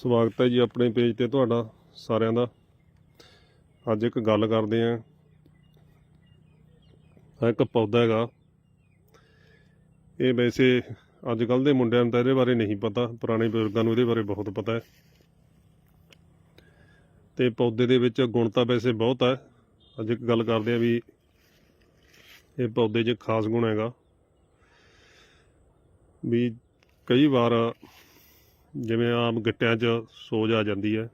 ਸਵਾਗਤ ਹੈ ਜੀ ਆਪਣੇ ਪੇਜ ਤੇ ਤੁਹਾਡਾ ਸਾਰਿਆਂ ਦਾ। ਅੱਜ ਇੱਕ ਗੱਲ ਕਰਦੇ ਆਂ ਇੱਕ ਪੌਦਾ ਹੈਗਾ। ਇਹ ਵੈਸੇ ਅੱਜ ਕੱਲ ਦੇ ਮੁੰਡਿਆਂ ਨੂੰ ਤਾਂ ਇਹਦੇ ਬਾਰੇ ਨਹੀਂ ਪਤਾ, ਪੁਰਾਣੇ ਬਜ਼ੁਰਗਾਂ ਨੂੰ ਇਹਦੇ ਬਾਰੇ ਬਹੁਤ ਪਤਾ ਹੈ। ਤੇ ਪੌਦੇ ਦੇ ਵਿੱਚ ਗੁਣ ਤਾਂ ਵੈਸੇ ਬਹੁਤ ਹੈ। ਅੱਜ ਇੱਕ ਗੱਲ ਕਰਦੇ ਆਂ ਵੀ ਇਹ ਪੌਦੇ 'ਚ ਖਾਸ ਗੁਣ ਹੈਗਾ। ਵੀ ਕਈ ਵਾਰ ਜਿਵੇਂ ਆਮ ਗਿੱਟਿਆਂ 'ਚ ਸੋਜ ਆ ਜਾਂਦੀ ਹੈ।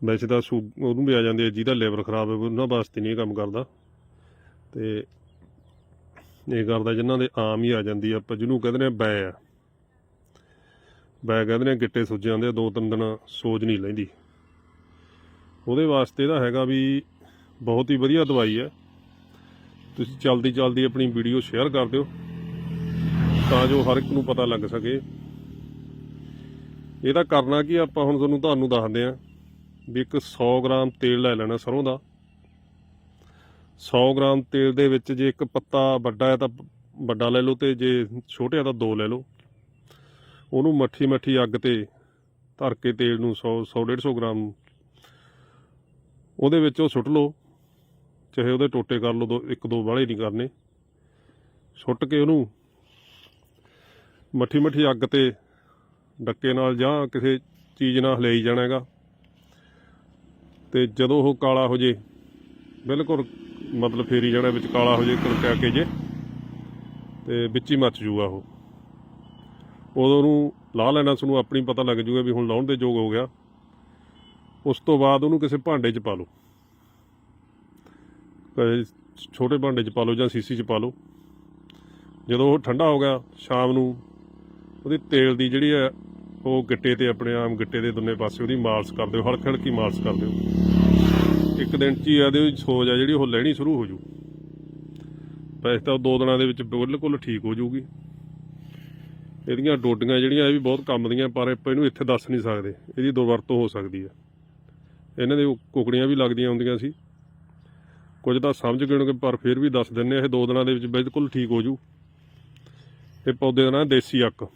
ਵੈਸੇ ਤਾਂ ਸੂ ਉਹਨੂੰ ਵੀ ਆ ਜਾਂਦੀ ਹੈ, ਜਿਹਦਾ ਲੇਬਰ ਖਰਾਬ ਹੈ ਉਹਨਾਂ ਵਾਸਤੇ ਨਹੀਂ ਇਹ ਕੰਮ ਕਰਦਾ। ਤੇ ਇਹ ਕਰਦਾ ਜਿਨ੍ਹਾਂ ਦੇ ਆਮ ਹੀ ਆ ਜਾਂਦੀ ਆਪਾਂ ਜਿਹਨੂੰ ਕਹਿੰਦੇ ਨੇ ਬੈ ਆ। ਬੈ ਕਹਿੰਦੇ ਨੇ ਗਿੱਟੇ ਸੁੱਜ ਜਾਂਦੇ ਆ ਦੋ ਤਿੰਨ ਦਿਨ ਸੋਜ ਨਹੀਂ ਲੈਂਦੀ। ਉਹਦੇ ਵਾਸਤੇ ਇਹਦਾ ਹੈਗਾ ਵੀ ਬਹੁਤ ਹੀ ਵਧੀਆ ਦਵਾਈ ਹੈ। ਤੁਸੀਂ ਜਲਦੀ ਚਲਦੀ ਆਪਣੀ ਵੀਡੀਓ ਸ਼ੇਅਰ ਕਰ ਦਿਓ, ਤਾਂ ਜੋ ਹਰ ਇੱਕ ਨੂੰ ਪਤਾ ਲੱਗ ਸਕੇ। ਇਹਦਾ ਕਰਨਾ ਕੀ ਆਪਾਂ ਹੁਣ ਤੁਹਾਨੂੰ ਤੁਹਾਨੂੰ ਦੱਸਦੇ ਆਂ ਵੀ ਇੱਕ 100 ਗ੍ਰਾਮ ਤੇਲ ਲੈ ਲੈਣਾ ਸਰੋਂ ਦਾ। 100 ਗ੍ਰਾਮ ਤੇਲ ਦੇ ਵਿੱਚ ਜੇ ਇੱਕ ਪੱਤਾ ਵੱਡਾ ਹੈ ਤਾਂ ਵੱਡਾ ਲੈ ਲਓ ਤੇ ਜੇ ਛੋਟੇ ਆ ਤਾਂ ਦੋ ਲੈ ਲਓ। ਉਹਨੂੰ ਮੱਠੀ ਮੱਠੀ ਅੱਗ ਤੇ ਧਰ ਕੇ ਤੇਲ ਨੂੰ 100 100 150 ਗ੍ਰਾਮ ਉਹਦੇ ਵਿੱਚ ਉਹ ਸੁੱਟ ਲਓ, ਚਾਹੇ ਉਹਦੇ ਟੋਟੇ ਕਰ ਲਓ, ਦੋ, ਇੱਕ ਦੋ ਵਾਲੇ ਨਹੀਂ ਕਰਨੇ। ਸੁੱਟ ਕੇ ਉਹਨੂੰ ਮੱਠੀ ਮੱਠੀ ਅੱਗ ਤੇ ਡੱਕੇ ਨਾਲ ਜਾਂ ਕਿਸੇ ਚੀਜ਼ ਨਾਲ ਹਲਾਈ ਜਾਣਾ ਹੈਗਾ। ਤੇ ਜਦੋਂ ਉਹ ਕਾਲਾ ਹੋ ਜੇ, ਬਿਲਕੁਲ ਮਤਲਬ ਫੇਰੀ ਜਾਣਾ ਵਿੱਚ ਕਾਲਾ ਹੋ ਜੇ ਕੜਕਾ ਕੇ ਜੇ, ਤੇ ਵਿੱਚ ਹੀ ਮੱਚ ਜੂਗਾ ਉਹ। ਉਦੋਂ ਨੂੰ ਲਾ ਲੈਣਾ ਤੁਹਾਨੂੰ ਆਪਣੀ ਪਤਾ ਲੱਗ ਜੂਗਾ ਵੀ ਹੁਣ ਲਾਉਣ ਦੇ ਯੋਗ ਹੋ ਗਿਆ। ਉਸ ਤੋਂ ਬਾਅਦ ਉਹਨੂੰ ਕਿਸੇ ਭਾਂਡੇ 'ਚ ਪਾ ਲਓ। ਕਦੇ ਛੋਟੇ ਭਾਂਡੇ 'ਚ ਪਾ ਲਓ ਜਾਂ ਸੀਸੀ 'ਚ ਪਾ ਲਓ। ਜਦੋਂ ਉਹ ਠੰਡਾ ਹੋ ਗਿਆ, ਸ਼ਾਮ ਨੂੰ ਉਹਦੀ ਤੇਲ ਦੀ ਜਿਹੜੀ ਹੈ ਉਹ ਗਿੱਟੇ ਤੇ ਆਪਣੇ ਆਮ ਗਿੱਟੇ ਦੇ ਦੋਨੇ ਪਾਸੇ ਉਹਦੀ ਮਾਲਸ਼ ਕਰ ਦਿਓ, ਹਲਕੀ ਹਲਕੀ ਮਾਲਸ਼ ਕਰ ਦਿਓ। ਇੱਕ ਦਿਨ 'ਚ ਹੀ ਇਹਦੇ ਵਿੱਚ ਸੋਜ ਆ ਜਿਹੜੀ ਉਹ ਲੈਣੀ ਸ਼ੁਰੂ ਹੋ ਜੂ। ਵੈਸੇ ਤਾਂ ਉਹ ਦੋ ਦਿਨਾਂ ਦੇ ਵਿੱਚ ਬਿਲਕੁਲ ਠੀਕ ਹੋ ਜੂਗੀ। ਇਹਦੀਆਂ ਡੋਡੀਆਂ ਜਿਹੜੀਆਂ ਇਹ ਵੀ ਬਹੁਤ ਕੰਮ ਦੀਆਂ, ਪਰ ਆਪਾਂ ਇਹਨੂੰ ਇੱਥੇ ਦੱਸ ਨਹੀਂ ਸਕਦੇ। ਇਹਦੀ ਦੁਰਵਰਤੋਂ ਹੋ ਸਕਦੀ ਹੈ। ਇਹਨਾਂ ਦੇ ਕੁਕੜੀਆਂ ਵੀ ਲੱਗਦੀਆਂ ਹੁੰਦੀਆਂ ਸੀ। ਕੁਝ ਤਾਂ ਸਮਝ ਗਏ ਹੋਣਗੇ ਪਰ ਫਿਰ ਵੀ ਦੱਸ ਦਿੰਨੇ ਆ, ਇਹ ਦੋ ਦਿਨਾਂ ਦੇ ਵਿੱਚ ਬਿਲਕੁਲ ਠੀਕ ਹੋ ਜੂ। ਇਹ ਪੌਦੇ ਦਾ ਨਾਂ ਦੇਸੀ ਅੱਕ।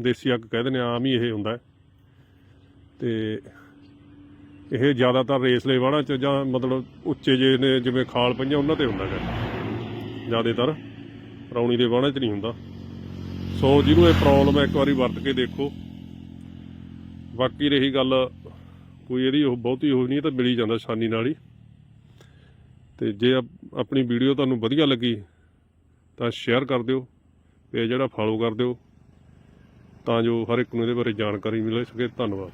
ਦੇਸੀ ਅੱਕ ਕਹਿੰਦੇ ਨੇ ਆਮ ਹੀ ਇਹ ਹੁੰਦਾ ਹੈ। ਤੇ ਇਹ ਜ਼ਿਆਦਾਤਰ ਰੇਸਲੇ ਵਾੜਾਂ ਚ ਜਾਂ ਮਤਲਬ ਉੱਚੇ ਜੇ ਨੇ ਜਿਵੇਂ ਖਾਲ ਪਈਆਂ ਉਹਨਾਂ ਤੇ ਹੁੰਦਾ ਹੈ। ਜ਼ਿਆਦਾਤਰ ਰੌਣੀ ਦੇ ਵਾੜਾਂ ਚ ਨਹੀਂ ਹੁੰਦਾ। ਸੋ ਜਿਹਨੂੰ ਇਹ ਪ੍ਰੋਬਲਮ ਹੈ, ਇੱਕ ਵਾਰੀ ਵਰਤ ਕੇ ਦੇਖੋ। ਬਾਕੀ ਰਹੀ ਗੱਲ, ਕੋਈ ਇਹਦੀ ਉਹ ਬਹੁਤੀ ਹੋ ਨਹੀਂ ਤਾਂ ਮਿਲੀ ਜਾਂਦਾ ਆਸਾਨੀ ਨਾਲ ਹੀ। ਤੇ ਜੇ ਆਪ- ਆਪਣੀ ਵੀਡੀਓ ਤੁਹਾਨੂੰ ਵਧੀਆ ਲੱਗੀ ਤਾਂ ਸ਼ੇਅਰ ਕਰ ਦਿਓ ਪੇਜ ਜਿਹੜਾ ਫਾਲੋ ਕਰ ਦਿਓ। ਤਾਂ ਜੋ ਹਰ ਇੱਕ ਨੂੰ ਇਹਦੇ ਬਾਰੇ ਜਾਣਕਾਰੀ ਮਿਲ ਸਕੇ ਧੰਨਵਾਦ।